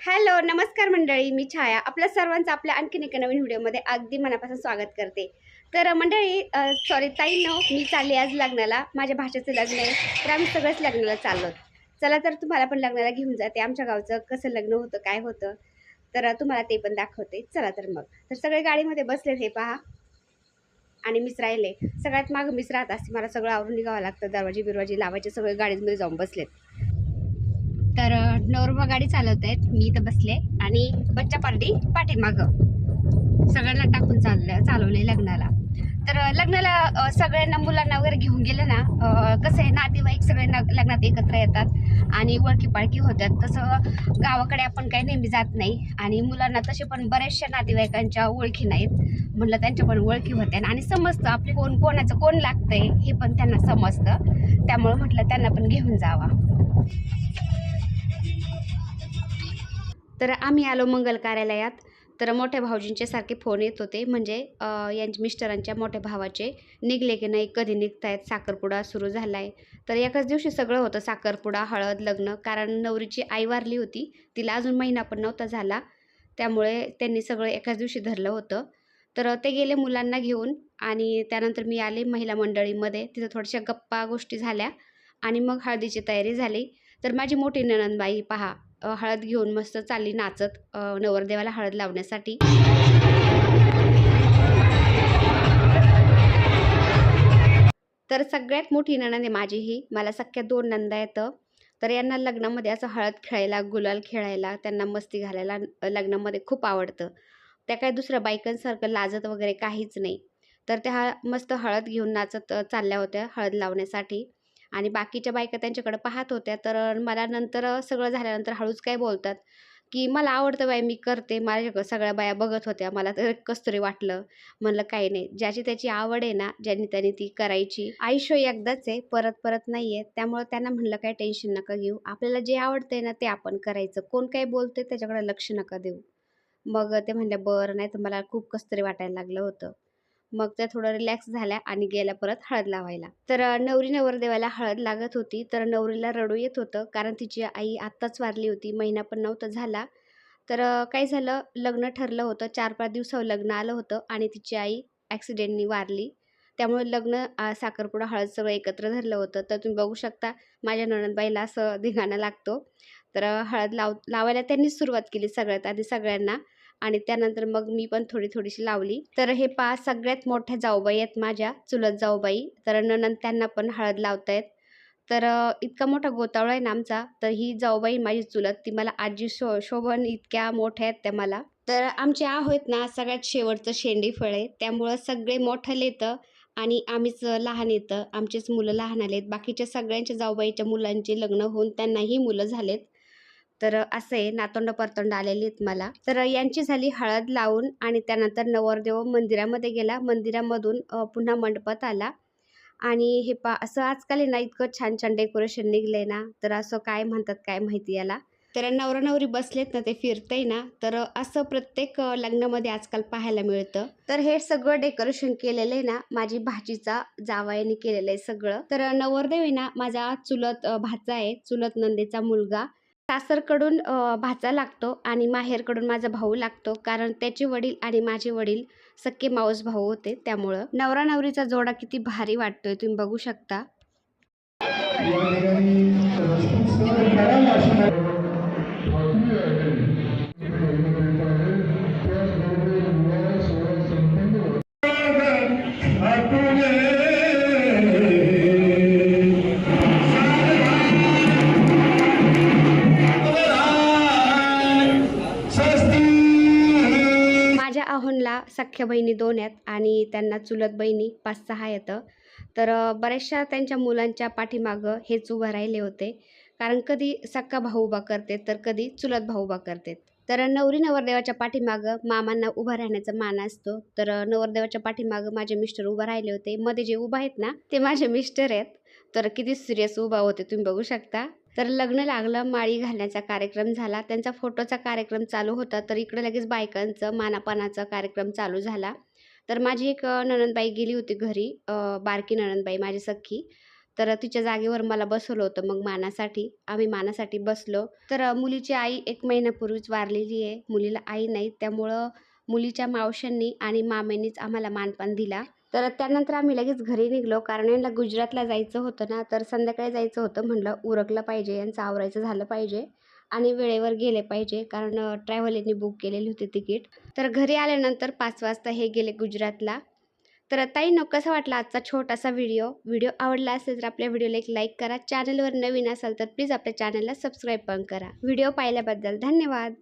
Hello नमस्कार मंडळी मी छाया. आपल्या सर्वांचं आपल्या आणखीन एका नवीन व्हिडिओमध्ये अगदी मनापासून स्वागत करते. तर मंडळी सॉरी ताई नो मी चालले आज लग्नाला. माझ्या भाषेचं लग्न आहे तर आम्ही सगळंच लग्नाला चाललो चला तर तुम्हाला पण लग्नाला घेऊन जाते. आमच्या गावचं कसं लग्न होतं काय होतं तर तुम्हाला ते पण दाखवते. चला तर मग. तर सगळे गाडीमध्ये बसले हे पहा. आणि मिस राहिले. सगळ्यात मागं मिस राहत असते. मला सगळं आवरून निघावं लागतं. दरवाजे बिरवाजे लावायचे सगळे गाडीमध्ये जाऊन बसलेत. तर नवरमा गाडी चालवत आहेत. मी इथं बसले आणि बच्चा पार्टी पाठीमागं सगळ्यांना टाकून चाललं चालवले लग्नाला. तर लग्नाला सगळ्यांना मुलांना वगैरे घेऊन गेलं ना कसं आहे नातेवाईक सगळे लग्नात एकत्र येतात आणि ओळखी पाळखी होतात. तसं गावाकडे आपण काही नेहमी जात नाही आणि मुलांना तसे पण बऱ्याचशा नातेवाईकांच्या ओळखी नाहीत. म्हटलं त्यांच्या पण ओळखी होत्या आणि समजतं आपली कोण कोणाचं कोण लागतंय हे पण त्यांना समजतं. त्यामुळं म्हटलं त्यांना पण घेऊन जावा. तर आम्ही आलो मंगल कार्यालयात. तर मोठ्या भाऊजींचे सारखे फोन येत होते. म्हणजे यांच्या मिस्टरांच्या मोठ्या भावाचे निघले की नाही कधी निघतायत साखरपुडा सुरू झाला आहे तर एकाच दिवशी सगळं होतं साखरपुडा हळद लग्न. कारण नवरीची आई वारली होती. तिला अजून महिना पण नव्हता झाला. त्यामुळे त्यांनी सगळं एकाच दिवशी धरलं होतं. तर ते गेले मुलांना घेऊन आणि त्यानंतर मी आले महिला मंडळीमध्ये. तिथं थोड्याशा गप्पा गोष्टी झाल्या आणि मग हळदीची तयारी झाली. तर माझी मोठी नणंदबाई पहा हळद घेऊन मस्त चालली नाचत नवरदेवाला हळद लावण्यासाठी. तर सगळ्यात मोठी नणंद आहे माझी ही. मला सख्या दोन नंदा येतं. तर यांना लग्नामध्ये असं हळद खेळायला गुलाल खेळायला त्यांना मस्ती घालायला लग्नामध्ये खूप आवडतं. त्या काय दुसऱ्या बायकांसारखं लाजत वगैरे काहीच नाही. तर त्या मस्त हळद घेऊन नाचत चालल्या होत्या हळद लावण्यासाठी. आणि बाकीच्या बायका त्यांच्याकडे पाहत होत्या. तर मला नंतर सगळं झाल्यानंतर हळूच काय बोलतात की मला आवडतं बाई मी करते. माझ्या सगळ्या बाया बघत होत्या. मला तर कसं वाटलं. म्हणलं काही नाही. ज्याची त्याची आवड आहे ना ज्यांनी त्यांनी ती करायची. आयुष्य एकदाच आहे. परत परत नाही आहे त्यामुळं त्यांना म्हणलं काय टेन्शन नका घेऊ. आपल्याला जे आवडतंय ना ते आपण करायचं. कोण काय बोलते त्याच्याकडे लक्ष नका देऊ. मग ते म्हणल्या बरं. नाही तर मला खूप कसतरी वाटायला लागलं होतं. मग त्या थोडं रिलॅक्स झाल्या आणि गेल्या परत हळद लावायला. तर नवरी नवरदेवाला हळद लागत होती. तर नवरीला रडू येत होतं कारण तिची आई आत्ताच वारली होती. महिना पण नव्हता झाला. तर काय झालं? लग्न ठरलं होतं. चार पाच दिवसावर लग्न आलं होतं आणि तिची आई ॲक्सिडेंटनी वारली. त्यामुळे लग्न साखरपुडा हळद सगळं एकत्र धरलं होतं. तर तुम्ही बघू शकता माझ्या नणंदबाईला असं धिंगाणा लागतो. तर हळद लाव लावायला त्यांनीच सुरुवात केली सगळ्यात आधी सगळ्यांना आणि त्यानंतर मग मी पण थोडी थोडीशी लावली. तर हे पा सगळ्यात मोठ्या जाऊबाई आहेत माझ्या चुलत जाऊबाई. तर ननंद त्यांना पण हळद लावतायत. तर इतका मोठा गोतावळा आहे ना आमचा तर ही जाऊबाई माझी चुलत ती मला आजी शो शोभन इतक्या मोठ्या आहेत त्या मला. तर आमचे आ आहेत ना सगळ्यात शेवटचं शेंडी फळ आहे. त्यामुळं सगळे मोठं येतं आणि आम्हीच लहान येतं. आमचेच मुलं लहान आलेत. बाकीच्या सगळ्यांच्या जाऊबाईच्या मुलांचे लग्न होऊन त्यांनाही मुलं झालेत. तर असे नातोंड परतोंड आलेली आहेत मला. तर यांची झाली हळद लावून आणि त्यानंतर नवरदेव मंदिरामध्ये गेला. मंदिरामधून पुन्हा मंडपात आला. आणि हे पा असं आजकाल आहे ना इतकं छान छान डेकोरेशन निघलंय ना तर असं काय म्हणतात काय माहिती याला? तर नवरा नवरी बसलेत ना ते फिरतंय ना तर असं प्रत्येक लग्नामध्ये आजकाल पाहायला मिळतं. तर हे सगळं डेकोरेशन केलेलं आहे ना माझी भाजीचा जावयाने केलेलं आहे सगळं. तर नवरदेव आहे ना माझा चुलत भाचा आहे चुलत नंदेचा मुलगा. सासरकडून भाचा लागतो आणि माहेरकडून माझा भाऊ लागतो. कारण त्याचे वडील आणि माझे वडील सख्खे मावस भाऊ होते त्यामुळं. नवरा नवरीचा जोडा किती भारी वाटतोय तुम्ही बघू शकता. सख्ख्या बहिणी दोन आहेत आणि त्यांना चुलत बहिणी पाच सहा येतं तर बऱ्याचशा त्यांच्या मुलांच्या पाठीमागं हेच उभं राहिले होते. कारण कधी सख्खा भाऊ उभा करते तर कधी चुलत भाऊ उभा करते. तर नवरी नवरदेवाच्या पाठीमागं मामांना उभा राहण्याचा मान असतो. तर नवरदेवाच्या पाठीमागं माझे मिस्टर उभं राहिले होते. मध्ये जे उभा आहेत ना ते माझे मिस्टर आहेत. तर किती सिरियस उभा होते तुम्ही बघू शकता. तर लग्न लागलं माळी घालण्याचा कार्यक्रम झाला. त्यांचा फोटोचा कार्यक्रम चालू होता तर इकडे लगेच बायकांचं मानापानाचा कार्यक्रम चालू झाला. तर माझी एक नणंदबाई गेली होती घरी बारकी नणंदबाई माझी सख्खी तर तिच्या जागेवर मला बसवलं होतं मग मानासाठी. आम्ही मानासाठी बसलो. तर मुलीची आई एक महिन्यापूर्वीच वारलेली आहे. मुलीला आई नाही त्यामुळं मुलीच्या मावशांनी आणि मामेंनीच आम्हाला मानपान दिला. तर त्यानंतर आम्ही लगेच घरी निघलो. कारण यांना गुजरातला जायचं होतं ना तर संध्याकाळी जायचं होतं म्हणलं उरकलं पाहिजे यांचं आवरायचं झालं पाहिजे आणि वेळेवर गेले पाहिजे. कारण ट्रॅव्हल यांनी बुक केलेली होती तिकीट. तर घरी आल्यानंतर पाच वाजता हे गेले गुजरातला. तर ताईंनो कसा वाटला आजचा छोटासा व्हिडिओ व्हिडिओ आवडला असेल तर आपल्या व्हिडिओला एक लाईक करा. चॅनलवर नवीन असाल तर प्लीज आपल्या चॅनलला सबस्क्राईब पण करा. व्हिडिओ पाहिल्याबद्दल धन्यवाद.